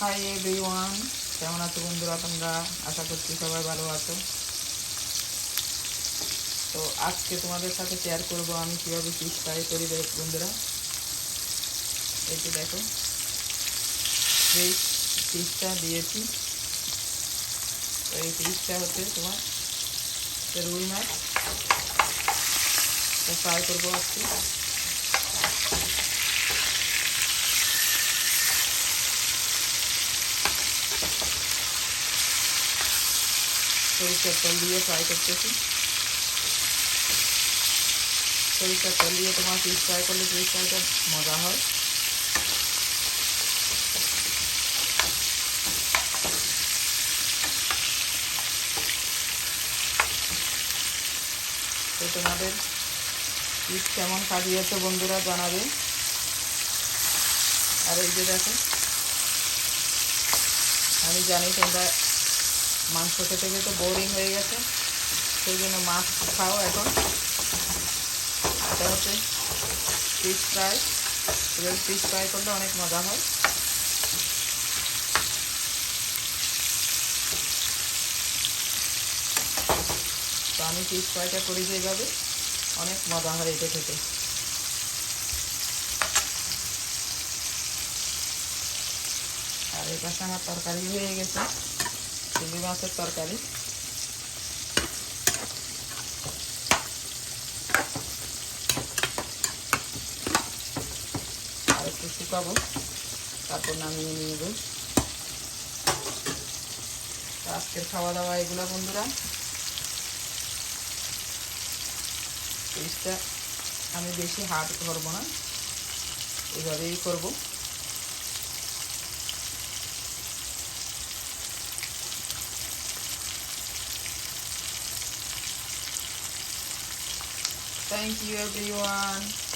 Hi everyone কেমন আছো বন্ধুরা তোমরা? আশা করছি সবাই ভালো আছো। তো আজকে তোমাদের সাথে শেয়ার করব আমি কীভাবে ফিশ ফ্রাই করি বন্ধুরা। এই দেখো এই ফিশটা দিয়েছি, তো এই ফিশটা হচ্ছে তোমার রুই মাছ। তো ফ্রাই করব আজকে। সরিষার তেল দিয়ে ফ্রাই করতেছি। সরিষার তেল দিয়ে তোমার ফিশ ফ্রাই করলে ফিশ ফ্রাইটা মজা হয়। তো তোমাদের ফিশ কেমন খাইয়েছে বন্ধুরা জানাবে। আর এই যে দেখো, আমি জানি তোমরা মাংস খেতে খেতে বোরিং হয়ে গেছে। সেই জন্য মাছ খাও এখন। এটা হচ্ছে ফিশ ফ্রাই এবার ফিশ ফ্রাই করলে অনেক মজা হয়। তো আমি ফিশ ফ্রাইটা করি যেভাবে, অনেক মজা হয় এটা খেতে। আর এই পাশে আমার তরকারি হয়ে গেছে। চিংড়ি মাছের তরকারি। আর একটু শুকাবো, তারপর নামিয়ে নিয়ে আজকের খাওয়া দাওয়া এগুলো, বন্ধুরা। পিসটা আমি বেশি হার্ড করব না, এভাবেই করব। Thank you everyone.